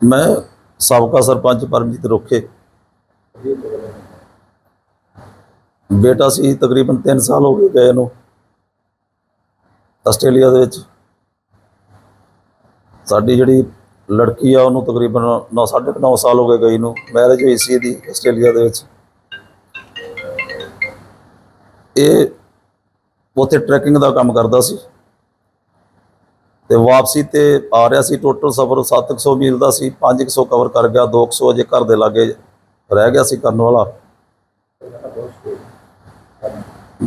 ਮੈਂ ਸਾਬਕਾ ਸਰਪੰਚ ਪਰਮਜੀਤ ਰੋਖੇ। ਬੇਟਾ ਸੀ ਤਕਰੀਬਨ 3 ਸਾਲ ਹੋ ਗਏ ਗਏ ਨੂੰ ਆਸਟ੍ਰੇਲੀਆ ਦੇ ਵਿੱਚ। ਸਾਡੀ ਜਿਹੜੀ ਲੜਕੀ ਆ, ਉਹਨੂੰ ਤਕਰੀਬਨ 9 9.5 ਸਾਲ ਹੋ ਗਏ ਗਈ ਨੂੰ। ਮੈਰਿਜ ਹੋਈ ਸੀ ਇਹਦੀ ਆਸਟ੍ਰੇਲੀਆ ਦੇ ਵਿੱਚ। ਇਹ ਉੱਥੇ ਟਰੈਕਿੰਗ ਦਾ ਕੰਮ ਕਰਦਾ ਸੀ। ਤੇ ਵਾਪਸੀ ਤੇ ਆ ਰਿਹਾ ਸੀ ਟੋਟਲ ਸਫ਼ਰ 700 ਮੀਲ ਦਾ ਸੀ 500 ਕਵਰ ਕਰ ਗਿਆ 200 ਅਜੇ ਘਰ ਦੇ ਲਾਗੇ ਰਹਿ ਗਿਆ ਸੀ ਕਰਨ ਵਾਲਾ।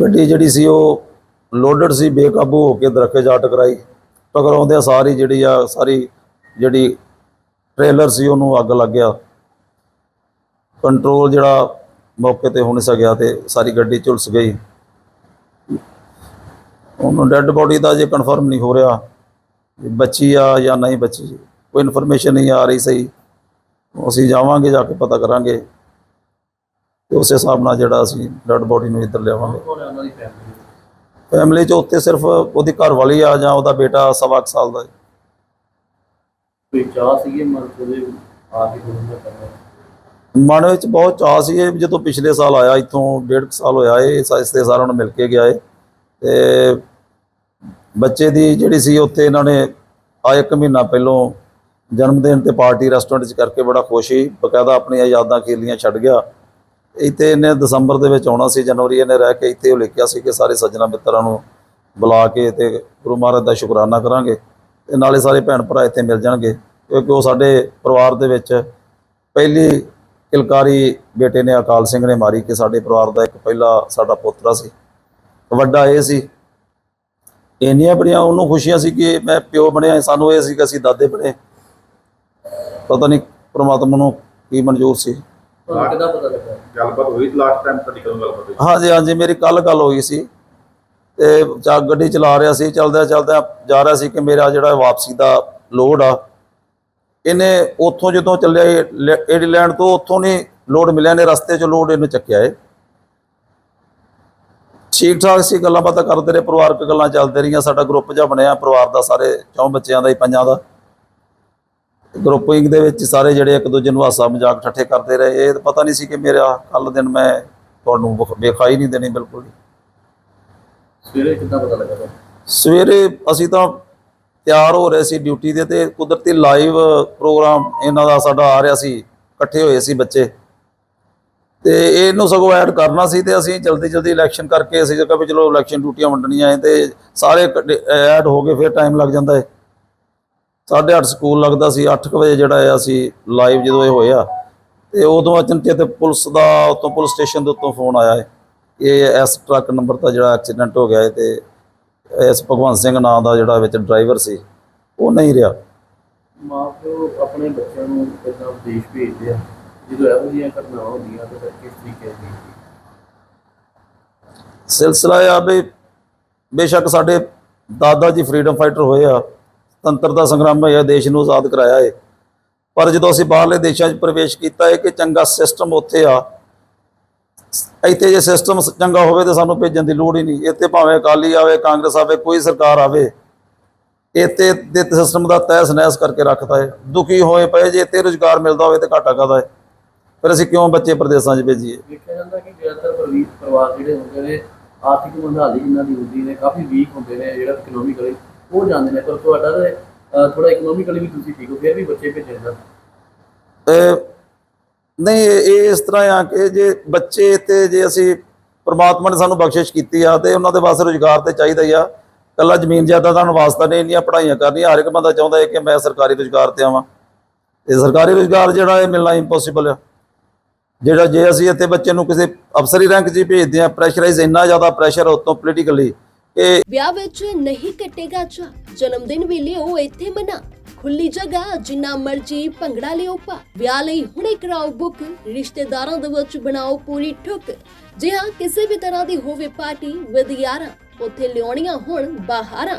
ਗੱਡੀ ਜਿਹੜੀ ਸੀ ਉਹ ਲੋਡਡ ਸੀ, ਬੇਕਾਬੂ ਹੋ ਕੇ ਦਰਖਤ ਜਾ ਟਕਰਾਈ। ਟਕਰਾਉਂਦਿਆਂ ਸਾਰੀ ਜਿਹੜੀ ਆ, ਸਾਰੀ ਜਿਹੜੀ ਟ੍ਰੇਲਰ ਸੀ, ਉਹਨੂੰ ਅੱਗ ਲੱਗ ਗਿਆ। ਕੰਟਰੋਲ ਜਿਹੜਾ ਮੌਕੇ ਤੇ ਹੋ ਨਹੀਂ ਸਕਿਆ ਤੇ ਸਾਰੀ ਗੱਡੀ ਝੁਲਸ ਗਈ। ਉਹਨੂੰ ਡੈੱਡ ਬੋਡੀ ਦਾ ਜੇ ਕਨਫਰਮ ਨਹੀਂ ਹੋ ਰਿਹਾ। ਬੱਚੀ ਆ ਜਾਂ ਨਹੀਂ ਬੱਚੀ ਕੋਈ ਇਨਫੋਰਮੇਸ਼ਨ ਨਹੀਂ ਆ ਰਹੀ ਸਹੀ ਅਸੀਂ ਜਾਵਾਂਗੇ ਜਾ ਕੇ ਪਤਾ ਕਰਾਂਗੇ। ਤੇ ਉਸੇ ਹਿਸਾਬ ਨਾਲ ਜਿਹੜਾ ਅਸੀਂ ਡੈੱਡ ਬੋਡੀ ਨੂੰ ਇੱਧਰ ਲਿਆਵਾਂਗੇ। ਫੈਮਿਲੀ 'ਚ ਉੱਤੇ ਸਿਰਫ ਉਹਦੀ ਘਰ ਵਾਲੀ ਆ ਜਾਂ ਉਹਦਾ ਬੇਟਾ ਸਵਾ ਸਾਲ ਦਾ। ਹੈ। ਕੋਈ ਚਾਹ ਸੀਗੇ ਉਹਦੇ ਆ ਕੇ ਮਨ ਵਿੱਚ ਬਹੁਤ ਚਾਅ ਸੀ ਇਹ ਜਦੋਂ ਪਿਛਲੇ ਸਾਲ ਆਇਆ ਇੱਥੋਂ ਡੇਢ ਸਾਲ ਹੋਇਆ ਇਹ ਸਾਇਸਤੇ ਸਾਰਿਆਂ ਨੂੰ ਮਿਲ ਕੇ ਗਿਆ ਏ। ਤੇ ਬੱਚੇ ਦੀ ਜਿਹੜੀ ਸੀ ਉੱਥੇ ਇਹਨਾਂ ਨੇ ਆ ਇੱਕ ਮਹੀਨਾ ਪਹਿਲੋਂ ਜਨਮ ਦਿਨ ਤੇ ਪਾਰਟੀ ਰੈਸਟੋਰੈਂਟ 'ਚ ਕਰਕੇ ਬੜਾ ਖੁਸ਼ ਸੀ। ਬਕਾਇਦਾ ਆਪਣੀਆਂ ਯਾਦਾਂ ਖੇਲੀਆਂ ਛੱਡ ਗਿਆ। ਇੱਥੇ ਇਹਨੇ ਦਸੰਬਰ ਦੇ ਵਿੱਚ ਆਉਣਾ ਸੀ, ਜਨਵਰੀ ਇਹਨੇ ਰਹਿ ਕੇ ਇੱਥੇ ਉਹ ਲਿਖਿਆ ਸੀ ਕਿ ਸਾਰੇ ਸੱਜਣਾ ਮਿੱਤਰਾਂ ਨੂੰ ਬੁਲਾ ਕੇ ਤੇ ਗੁਰੂ ਮਹਾਰਾਜ ਦਾ ਸ਼ੁਕਰਾਨਾ ਕਰਾਂਗੇ ਤੇ ਨਾਲੇ ਸਾਰੇ ਭੈਣ ਭਰਾ ਇੱਥੇ ਮਿਲ ਜਾਣਗੇ। ਕਿਉਂਕਿ ਉਹ ਸਾਡੇ ਪਰਿਵਾਰ ਦੇ ਵਿੱਚ ਪਹਿਲੀ ਕਿਲਕਾਰੀ ਬੇਟੇ ਨੇ ਅਕਾਲ ਸਿੰਘ ਨੇ ਮਾਰੀ ਕਿ ਸਾਡੇ ਪਰਿਵਾਰ ਦਾ ਇੱਕ ਪਹਿਲਾ ਸਾਡਾ ਪੋਤਰਾ ਸੀ। ਵੱਡਾ ਇਹ ਸੀ ਇੰਨੀਆਂ ਬੜੀਆਂ ਉਹਨੂੰ ਖੁਸ਼ੀਆਂ ਸੀ ਕਿ ਮੈਂ ਪਿਓ ਬਣਿਆ ਸਾਨੂੰ ਇਹ ਸੀ ਕਿ ਅਸੀਂ ਦਾਦੇ ਬਣੇ। ਪਤਾ ਨਹੀਂ ਪ੍ਰਮਾਤਮਾ ਨੂੰ ਕੀ ਮਨਜ਼ੂਰ ਸੀ। ਤੁਹਾਨੂੰ ਕਿੱਦਾਂ ਪਤਾ ਲੱਗਾ। ਗੱਲਬਾਤ ਹੋਈ ਲਾਸਟ ਟਾਈਮ ਤੁਹਾਡੀ ਕਦੋਂ ਗੱਲਬਾਤ ਹੋਈ? ਹਾਂਜੀ ਹਾਂਜੀ ਮੇਰੀ ਕੱਲ ਗੱਲ ਹੋਈ ਸੀ ਤੇ ਚਾ ਗੱਡੀ ਚਲਾ ਰਿਹਾ ਸੀ ਚਲਦਿਆਂ ਚਲਦਿਆਂ ਜਾ ਰਿਹਾ ਸੀ ਕਿ ਮੇਰਾ ਜਿਹੜਾ ਵਾਪਸੀ ਦਾ ਲੋਡ ਆ ਇਹਨੇ ਉੱਥੋਂ ਜਦੋਂ ਚੱਲਿਆ ਏਡੀਲੈਂਡ ਤੋਂ ਉੱਥੋਂ ਨਹੀਂ ਲੋਡ ਮਿਲਿਆ ਨੇ ਰਸਤੇ 'ਚ ਲੋਡ ਇਹਨੂੰ ਚੱਕਿਆ ਏ। ਠੀਕ ਠਾਕ ਸੀ ਗੱਲਾਂ ਬਾਤਾਂ ਕਰਦੇ ਰਹੇ ਪਰਿਵਾਰਕ ਗੱਲਾਂ ਚੱਲਦੇ ਰਹੀਆਂ ਸਾਡਾ ਗਰੁੱਪ ਜਿਹਾ ਬਣਿਆ ਪਰਿਵਾਰ ਦਾ ਸਾਰੇ ਚੌਂ ਬੱਚਿਆਂ ਦਾ ਹੀ ਪੰਜਾਂ ਦਾ ਗਰੁੱਪਿੰਗ ਦੇ ਵਿੱਚ ਸਾਰੇ ਜਿਹੜੇ ਇੱਕ ਦੂਜੇ ਨੂੰ ਹਾਸਾ ਮਜ਼ਾਕ ਠੱਠੇ ਕਰਦੇ ਰਹੇ ਇਹ ਤਾਂ ਪਤਾ ਨਹੀਂ ਸੀ ਕਿ ਮੇਰਾ ਕੱਲ ਦਿਨ ਮੈਂ ਤੁਹਾਨੂੰ ਵਿਖ- ਵਿਖਾਈ ਨਹੀਂ ਦੇਣੀ ਬਿਲਕੁਲ। ਸਵੇਰੇ ਕਿੱਦਾਂ ਪਤਾ ਲੱਗਾ? ਸਵੇਰੇ ਅਸੀਂ ਤਾਂ ਤਿਆਰ ਹੋ ਰਹੇ ਸੀ ਡਿਊਟੀ ਦੇ ਤੇ ਕੁਦਰਤੀ ਲਾਈਵ ਪ੍ਰੋਗਰਾਮ ਇਹਨਾਂ ਦਾ ਸਾਡਾ ਆ ਰਿਹਾ ਸੀ ਇਕੱਠੇ ਹੋਏ ਸੀ ਬੱਚੇ ਤੇ ਇਹਨੂੰ ਸਗੋਂ ਐਡ ਕਰਨਾ ਸੀ ਤੇ ਅਸੀਂ ਜਲਦੀ ਜਲਦੀ ਇਲੈਕਸ਼ਨ ਕਰਕੇ ਅਸੀਂ ਕਿਹਾ ਵੀ ਚਲੋ ਇਲੈਕਸ਼ਨ ਡਿਊਟੀਆਂ ਵੰਡਣੀਆਂ ਹੈ ਤੇ ਸਾਰੇ ਐਡ ਹੋ ਗਏ ਫਿਰ ਟਾਈਮ ਲੱਗ ਜਾਂਦਾ ਹੈ 8:30 ਸਕੂਲ ਲੱਗਦਾ ਸੀ 8 ਵਜੇ ਜਿਹੜਾ ਆ ਅਸੀਂ ਲਾਈਵ ਜਦੋਂ ਇਹ ਹੋਇਆ, ਤੇ ਉਦੋਂ ਅਚਨਚੇਤ ਪੁਲਿਸ ਦਾ ਉਤੋਂ ਪੁਲਿਸ ਸਟੇਸ਼ਨ ਦੇ ਉੱਤੋਂ ਫੋਨ ਆਇਆ ਹੈ ਇਹ ਇਸ ਟਰੱਕ ਨੰਬਰ ਦਾ ਜਿਹੜਾ ਐਕਸੀਡੈਂਟ ਹੋ ਗਿਆ ਹੈ ਤੇ ਇਸ ਭਗਵੰਤ ਸਿੰਘ ਨਾਂ ਦਾ ਜਿਹੜਾ ਵਿੱਚ ਡਰਾਈਵਰ ਸੀ, ਉਹ ਨਹੀਂ ਰਿਹਾ। ਮਾਂ ਪਿਓ ਆਪਣੇ ਬੱਚਿਆਂ ਨੂੰ ਕਿੱਦਾਂ ਵਿਦੇਸ਼ ਭੇਜਦੇ ਆ? ਜਦੋਂ ਇਹੋ ਜਿਹੀਆਂ ਘਟਨਾਵਾਂ ਹੁੰਦੀਆਂ ਤਾਂ ਫਿਰ ਕਿਸ ਤਰੀਕੇ ਦੀ ਸਿਲਸਿਲਾ ਆ ਵੀ ਬੇਸ਼ੱਕ ਸਾਡੇ ਦਾਦਾ ਜੀ ਫਰੀडम ਫਾਈਟਰ ਹੋਏ ਆ, ਤੰਤਰ ਸੰਗਰਾਮ ਹੋਇਆ, ਦੇਸ਼ ਨੂੰ ਆਜ਼ਾਦ ਕਰਾਇਆ ਏ। ਪਰ ਜਦੋਂ ਅਸੀਂ ਬਾਹਰਲੇ ਦੇਸ਼ਾਂ 'ਚ ਪ੍ਰਵੇਸ਼ ਕੀਤਾ ਹੈ ਕਿ ਚੰਗਾ ਸਿਸਟਮ ਉੱਥੇ ਆ, ਇੱਥੇ ਜੇ ਸਿਸਟਮ ਚੰਗਾ ਹੋਵੇ ਤਾਂ ਸਾਨੂੰ ਭੇਜਣ ਦੀ ਲੋੜ ਹੀ ਨਹੀਂ। ਇੱਥੇ ਭਾਵੇਂ ਅਕਾਲੀ ਆਵੇ, ਕਾਂਗਰਸ ਆਵੇ, ਕੋਈ ਸਰਕਾਰ ਆਵੇ, ਇੱਥੇ ਦੇ ਸਿਸਟਮ ਦਾ ਤਹਿਸ ਨਹਿਸ ਕਰਕੇ ਰੱਖਦਾ ਏ। ਦੁਖੀ ਹੋਏ ਪਏ ਜੇ ਇੱਥੇ ਰੁਜ਼ਗਾਰ ਮਿਲਦਾ ਹੋਵੇ ਤਾਂ ਘਾਟਾ ਕਾਹਦਾ ਹੈ ਫਿਰ ਅਸੀਂ ਕਿਉਂ ਬੱਚੇ ਪ੍ਰਦੇਸ਼ਾਂ 'ਚ ਭੇਜੀਏ? ਵੇਖਿਆ ਜਾਂਦਾ ਕਿ ਜ਼ਿਆਦਾਤਰ ਪਰਿਵਾਰ ਪਰਿਵਾਰ ਜਿਹੜੇ ਹੁੰਦੇ ਨੇ ਆਰਥਿਕ ਮੰਦਹਾਲੀ ਇਹਨਾਂ ਦੀ ਹੁੰਦੀ ਨੇ ਕਾਫੀ ਵੀਕ ਹੁੰਦੇ ਨੇ ਜਿਹੜਾ ਇਕਨੋਮਿਕਲੀ ਉਹ ਜਾਂਦੇ ਨੇ। ਪਰ ਤੁਹਾਡਾ ਤੇ ਥੋੜਾ ਇਕਨੋਮਿਕਲੀ ਵੀ ਤੁਸੀਂ ਠੀਕ ਹੋ ਫਿਰ ਵੀ ਬੱਚੇ ਭੇਜੇ ਜਾਂਦੇ। ਨਹੀਂ ਇਹ ਇਹ ਇਸ ਤਰ੍ਹਾਂ ਆ ਕਿ ਜੇ ਬੱਚੇ ਤੇ ਜੇ ਅਸੀਂ ਪ੍ਰਮਾਤਮਾ ਨੇ ਸਾਨੂੰ ਬਖਸ਼ਿਸ਼ ਕੀਤੀ ਆ ਤੇ ਉਹਨਾਂ ਦੇ ਵਾਸਤੇ ਰੁਜ਼ਗਾਰ ਤੇ ਚਾਹੀਦਾ ਹੀ ਆ। ਕੱਲਾ ਜ਼ਮੀਨ ਜਾਇਦਾਦਾਂ ਨੂੰ ਵਾਸਤਾ ਨਹੀਂ ਇੰਨੀਆਂ ਪੜ੍ਹਾਈਆਂ ਕਰਨੀਆਂ ਹਰ ਇੱਕ ਬੰਦਾ ਚਾਹੁੰਦਾ ਹੈ ਕਿ ਮੈਂ ਸਰਕਾਰੀ ਰੁਜ਼ਗਾਰ ਤੇ ਆਵਾਂ। ਤੇ ਸਰਕਾਰੀ ਰੁਜ਼ਗਾਰ ਜਿਹੜਾ ਇਹ ਮਿਲਣਾ ਇੰਪੋਸੀਬਲ ਆ। ਜਿਹੜਾ ਜੇ ਅਸੀਂ ਇੱਥੇ ਬੱਚੇ ਨੂੰ ਕਿਸੇ ਅਫਸਰੀ ਰੈਂਕ 'ਚ ਭੇਜਦੇ ਆ ਪ੍ਰੈਸ਼ਰਾਈਜ਼ ਇੰਨਾ ਜ਼ਿਆਦਾ ਪ੍ਰੈਸ਼ਰ ਉਤੋਂ ਪੋਲੀਟੀਕਲੀ ਕਿ ਵਿਆਹ ਵਿੱਚ ਨਹੀਂ ਕੱਟੇਗਾ ਚਾ ਜਨਮ ਦਿਨ ਵੀ ਲਿਓ ਇੱਥੇ ਮਨਾ। ਖੁੱਲੀ ਜਗ੍ਹਾ, ਜਿੰਨਾ ਮਰਜ਼ੀ ਭੰਗੜਾ ਲਿਓ ਪਾ ਵਿਆਹ ਲਈ ਹੁਣੇ ਕਰਾਓ ਬੁੱਕ ਰਿਸ਼ਤੇਦਾਰਾਂ ਦੇ ਵਿੱਚ ਬਣਾਓ ਪੂਰੀ ਠੁੱਕ। ਜੇ ਹਾਂ, ਕਿਸੇ ਵੀ ਤਰ੍ਹਾਂ ਦੀ ਹੋਵੇ ਪਾਰਟੀ ਵਿਦ ਯਾਰਾਂ ਉੱਥੇ ਲਿਆਉਣੀਆਂ ਹੁਣ ਬਾਹਰਾਂ